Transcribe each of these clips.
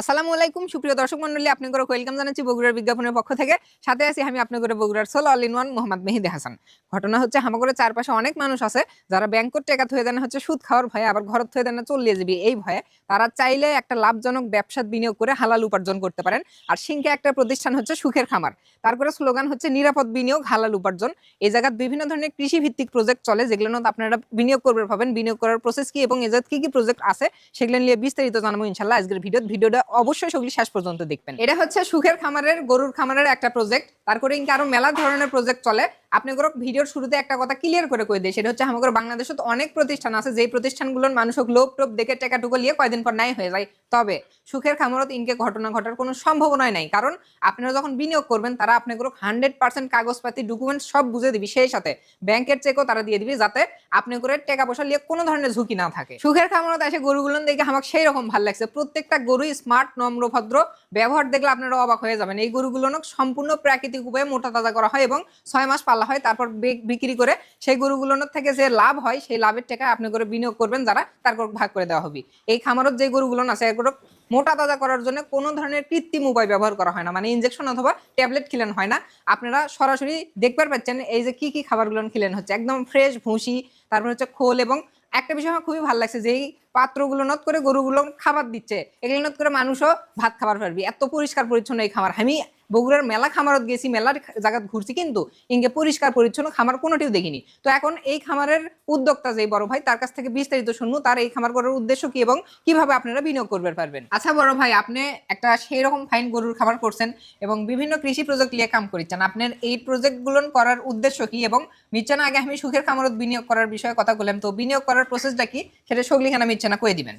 আসসালামু আলাইকুম, সুপ্রিয় দর্শক মন্ডলী, আপনাদের ওয়েলকাম জানাচ্ছি বগুড়ার বিজ্ঞাপনের পক্ষ থেকে। সাথে আছি আমি আপনাদের বগুড়ার soul all in one Mohammad Mehidi Hasan. ঘটনা হচ্ছে আমাদের চারপাশে অনেক মানুষ আছে, যারা ব্যাংকর টেকা থয়ে দেন হচ্ছে সুদ খাওয়ার ভয়ে, আবার ঘর থয়ে দেন চলিয়ে যাবি এই ভয়ে। তারা চাইলে একটা লাভজনক ব্যবসাত বিনিয়োগ করে হালাল উপার্জন করতে পারেন। আর সিংকে একটা প্রতিষ্ঠান হচ্ছে সুখের খামার। তারপরে স্লোগান হচ্ছে, নিরাপদ বিনিয়োগ, হালাল উপার্জন। এই জায়গায় বিভিন্ন ধরনের কৃষি ভিত্তিক প্রজেক্ট চলে, যেগুলো আপনারা বিনিয়োগ করবে পাবেন বিনিয়োগ করার প্রসেস কি এবং এজাত কি কি প্রজেক্ট আছে, সেগুলো নিয়ে বিস্তারিত জানাব ইনশাল্লাহ আজকের ভিডিও ভিডিওটা অবশ্যই সেগুলি শেষ পর্যন্ত দেখবেন। এটা হচ্ছে সুখের খামারের, গরুর খামারের একটা প্রজেক্ট তারপরে ইনকে আরও মেলা ধরনের প্রজেক্ট চলে। আপনি কোনো ভিডিওর শুরুতে একটা কথা ক্লিয়ার করে কই দেয়, সেটা হচ্ছে আমাদের বাংলাদেশত অনেক প্রতিষ্ঠান আছে, যেই প্রতিষ্ঠানগুলোর মানুষ লোভ টোপ দেখে টেকা টুকো নিয়ে কয়দিন পর নাই হয়ে যায়। তবে সুখের খামারত ইনকে ঘটনা ঘটার কোনো সম্ভাবনাই নাই, কারণ আপনারা যখন বিনিয়োগ করবেন, তারা আপনাকে হান্ড্রেড পার্সেন্ট কাগজপাতি ডকুমেন্ট সব বুঝে দিবি, সেই সাথে ব্যাংকের চেকও তারা দিয়ে দিবি, যাতে আপনি করে টাকা পয়সা নিয়ে কোনো ধরনের ঝুঁকি না থাকে। সুখের খামারত এসে গরুগুলো দেখে আমাকে সেই রকম ভালো লাগছে, প্রত্যেকটা গরুই স্মার্ট নম্র, ভদ্র, ব্যবহার দেখলে আপনারা অবাক হয়ে যাবেন। এই গরুগুলো সম্পূর্ণ প্রাকৃতিক উপায়ে মোটা তাজা করা হয় এবং ছয় মাস পালা হয়, তারপর বিক্রি করে সেই গরুগুলোর থেকে যে লাভ হয়, সেই লাভের টাকা আপনি করে বিনিয়োগ করবেন যারা তারপর ভাগ করে দেওয়া হবে। এই খামারত যে গরুগুলো আছে, এগুলো মোটা তাজা করার জন্য কোনো ধরনের কৃত্রিম উপায় ব্যবহার করা হয় না। মানে ইনজেকশন অথবা ট্যাবলেট খিলেন হয় না। আপনারা সরাসরি দেখতে পাচ্ছেন এই যে কি কি খাবারগুলো খিলেন হচ্ছে। একদম ফ্রেশ ভুসি, তারপর হচ্ছে খোল এবং একটা বিষয় আমার খুবই ভালো লাগছে যে পাত্রগুলো নত করে গরুগুলো খাবার দিচ্ছে। এগুলো নত করে মানুষও ভাত খাবার পারবি। এত পরিষ্কার পরিচ্ছন্ন এই খামার। আমি বগুড়ার মেলা খামারত গেছি, মেলার জায়গা ঘুরছি কিন্তু ইনকে পরিষ্কার পরিচ্ছন্ন খামার কোনোটিও দেখিনি। তো এখন এই খামারের উদ্যোক্তা যে বড় ভাই, তার কাছ থেকে বিস্তারিত শুনব, তার এই খামার করার উদ্দেশ্য কি এবং কীভাবে আপনারা বিনিয়োগ করবে পারবেন? আচ্ছা বড় ভাই, আপনি একটা সেই রকম ফাইন গরুর খামার করছেন এবং বিভিন্ন কৃষি প্রজেক্ট নিয়ে কাম করিচ্ছেন। আপনার এই প্রজেক্টগুলো করার উদ্দেশ্য কি এবং মিচ্ছানা আগে আমি সুখের খামারত বিনিয়োগ করার বিষয়ে কথা বললাম, তো বিনিয়োগ করার প্রসেসটা কি? সেটা সগলিখানা মিচ্ছানা কয়ে দিবেন।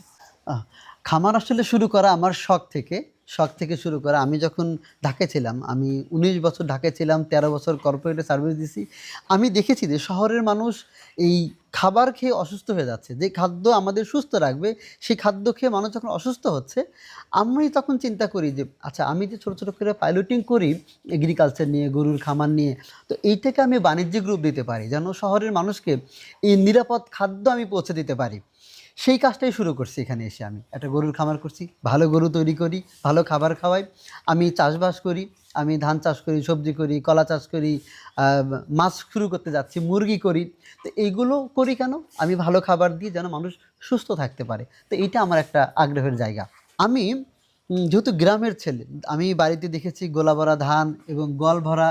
খামার আসলে শুরু করা আমার শখ থেকে শখ থেকে শুরু করা। আমি যখন ঢাকায় ছিলাম, আমি উনিশ বছর ঢাকায় ছিলাম, তেরো বছর কর্পোরেটে সার্ভিস দিছি। আমি দেখেছি যে শহরের মানুষ এই খাবার খেয়ে অসুস্থ হয়ে যাচ্ছে। যে খাদ্য আমাদের সুস্থ রাখবে, সেই খাদ্য খেয়ে মানুষ যখন অসুস্থ হচ্ছে, আমি তখন চিন্তা করি যে আচ্ছা আমি যে ছোটো ছোটো করে পাইলটিং করি এগ্রিকালচার নিয়ে, গরুর খামার নিয়ে, তো এইটাকে আমি বাণিজ্যিক রূপ দিতে পারি। যেন শহরের মানুষকে এই নিরাপদ খাদ্য আমি পৌঁছে দিতে পারি। সেই কাজটাই শুরু করছি এখানে এসে আমি। একটা গরুর খামার করছি, ভালো গরু তৈরি করি, ভালো খাবার খাওয়াই। আমি চাষবাস করি, আমি ধান চাষ করি, সবজি করি, কলা চাষ করি মাছ শুরু করতে যাচ্ছি, মুরগি করি। তো এইগুলো করি কেন? আমি ভালো খাবার দিই যেন মানুষ সুস্থ থাকতে পারে। তো এটা আমার একটা আগ্রহের জায়গা। আমি যেহেতু গ্রামের ছেলে, আমি বাড়িতে দেখেছি গোলা ভরা ধান এবং গল ভরা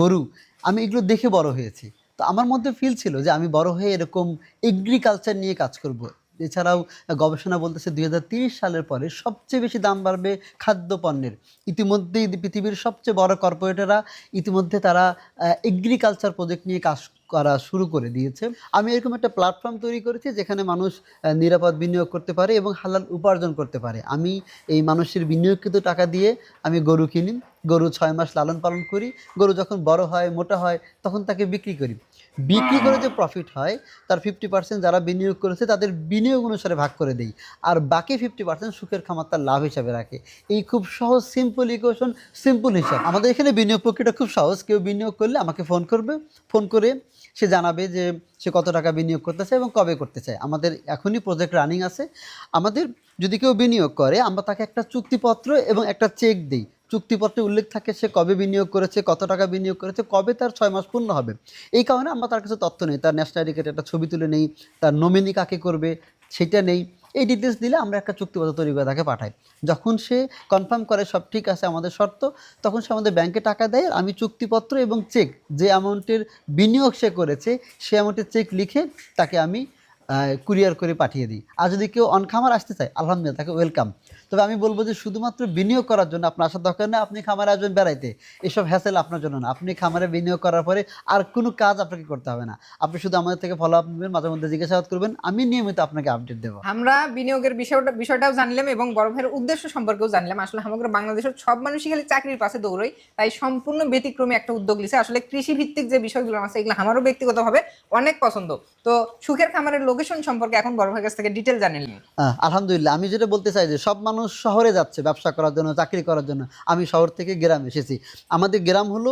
গরু। আমি এগুলো দেখে বড় হয়েছি। তো আমার মধ্যে ফিল ছিল যে আমি বড় হয়ে এরকম এগ্রিকালচার নিয়ে কাজ করব। এছাড়াও গবেষণা বলতেছে দুই সালের পরে সবচেয়ে বেশি দাম বাড়বে খাদ্য পণ্যের ইতিমধ্যেই পৃথিবীর সবচেয়ে বড় কর্পোরেটরা ইতিমধ্যে তারা এগ্রিকালচার প্রজেক্ট নিয়ে কাজ করা শুরু করে দিয়েছে। আমি এরকম একটা প্ল্যাটফর্ম তৈরি করেছি যেখানে মানুষ নিরাপদ বিনিয়োগ করতে পারে এবং হালাল উপার্জন করতে পারে। আমি এই মানুষের বিনিয়োগকৃত টাকা দিয়ে আমি গরু কিনি। গরু ছয় মাস লালন পালন করি, গরু যখন বড় হয়, মোটা হয়, তখন তাকে বিক্রি করি। বিক্রি করে যে প্রফিট হয়, তার ফিফটি পার্সেন্ট যারা বিনিয়োগ করেছে, তাদের বিনিয়োগ অনুসারে ভাগ করে দেই। আর বাকি ফিফটি পার্সেন্ট সুখের খামার তার লাভ হিসাবে রাখে। এই খুব সহজ সিম্পল ইকুয়েশন সিম্পল হিসাব। আমাদের এখানে বিনিয়োগ প্রক্রিয়াটা খুব সহজ। কেউ বিনিয়োগ করলে আমাকে ফোন করবে। ফোন করে সে জানাবে যে সে কত টাকা বিনিয়োগ করতে চায় এবং কবে করতে চায়। আমাদের এখনই প্রজেক্ট রানিং আছে। আমাদের যদি কেউ বিনিয়োগ করে, আমরা তাকে একটা চুক্তিপত্র এবং একটা চেক দিই। চুক্তিপত্রে উল্লেখ থাকে সে কবে বিনিয়োগ করেছে, কত টাকা বিনিয়োগ করেছে, কবে তার ছয় মাস পূর্ণ হবে। এই কারণে আমরা তার কাছে তথ্য নেই, তার ন্যাশনাল আইডি একটা ছবি তুলে নেই, তার নমিনি কাকে করবে সেটা নেই। এই ডিটেলস দিলে আমরা একটা চুক্তিপত্র তৈরি করে তাকে পাঠাই। যখন সে কনফার্ম করে সব ঠিক আছে, আমাদের শর্ত, তখন সে আমাদের ব্যাংকে টাকা দেয়, আমি চুক্তিপত্র এবং চেক যে অ্যামাউন্টের বিনিয়োগ সে করেছে, সে অ্যামাউন্টের চেক লিখে তাকে আমি কুরিয়ার করে পাঠিয়ে দিই। আর যদি কেউ অন খামার আসতে চায়, আলহামদুলিল্লাহ, তাকে ওয়েলকাম তবে আমি বলব যে শুধুমাত্র বিনিয়োগ করার জন্য আপনার আসার দরকার নেই, আপনি খামারে আসবেন বেড়াইতে। এসব হ্যাসেল আপনার জন্য না। আপনি খামারে বিনিয়োগ করার পরে আর কোনো কাজ আপনাকে করতে হবে না। আপনি শুধু আমাদের থেকে ফলো আপ নেবেন, মাঝে মধ্যে জিজ্ঞাসাবাদ করবেন, আমি নিয়মিত আপনাকে আপডেট দেবো। আমরা বিনিয়োগের বিষয়টা বিষয়টাও জানলাম এবং বড় ভাইয়ের উদ্দেশ্য সম্পর্কেও জানলাম। আসলে সমগ্র বাংলাদেশের সব মানুষই খালি চাকরির পাশে দৌড়ই তাই সম্পূর্ণ ব্যতিক্রমী একটা উদ্যোগ নিছে। আসলে কৃষি ভিত্তিক যে বিষয়গুলো আছে, এগুলো আমারও ব্যক্তিগতভাবে অনেক পছন্দ। তো সুখের খামারের লোক লোকেশন সম্পর্কে এখন বড় ভাইয়ের কাছ থেকে ডিটেল জানিলেন আহ, আলহামদুলিল্লাহ আমি যেটা বলতে চাই যে সব মানুষ শহরে যাচ্ছে ব্যবসা করার জন্য চাকরি করার জন্য। আমি শহর থেকে গ্রাম এসেছি। আমাদের গ্রাম হলো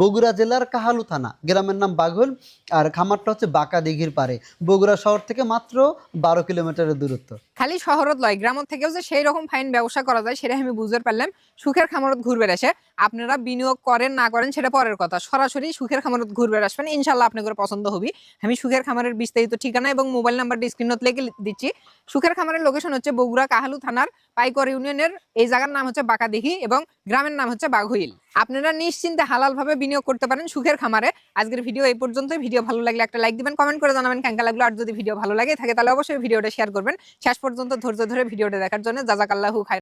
বগুড়া জেলার কাহালু থানা। গ্রামের নাম বাঘল আর খামারটা হচ্ছে বাঁকা দিঘির পারে বগুড়া শহর থেকে মাত্র বারো কিলোমিটারের দূরত্ব। খালি শহরত লয় গ্রামত থেকেও যে সেই রকম ফাইন ব্যবসা করা যায় সেটা আমি বুঝতে পারলাম। সুখের খামারত ঘুরবে এসে। আপনারা বিনিয়োগ করেন না করেন সেটা পরের কথা। সরাসরি সুখের খামারত ঘুরবে আসবেন। ইনশাল্লাহ আপনাদের পছন্দ হবি। আমি সুখের খামারের বিস্তারিত ঠিকানা এবং মোবাইল নাম্বার স্ক্রিনত লিখে দিচ্ছি। সুখের খামারের লোকেশন হচ্ছে বগুড়া কাহালু থানার পাইকর ইউনিয়নের, এই জায়গার নাম হচ্ছে বাঁকাদিঘি এবং গ্রামের নাম হচ্ছে বাঘুইল। আপনারা নিশ্চিন্তে হালালভাবে বিনিয়োগ করতে পারেন সুখের খামারে। আজকের ভিডিও এই পর্যন্ত ভিডিও ভালো লাগলে একটা লাইক দিবেন কমেন্ট করে জানাবেন কেঙ্কা লাগল। আর যদি ভিডিও ভালো লাগে থাকে, তাহলে অবশ্যই ভিডিওটা শেয়ার করবেন। শেষ পর্যন্ত ধৈর্য ধরে ভিডিওটা দেখার জন্য। জাজাকাল্লাহু খাই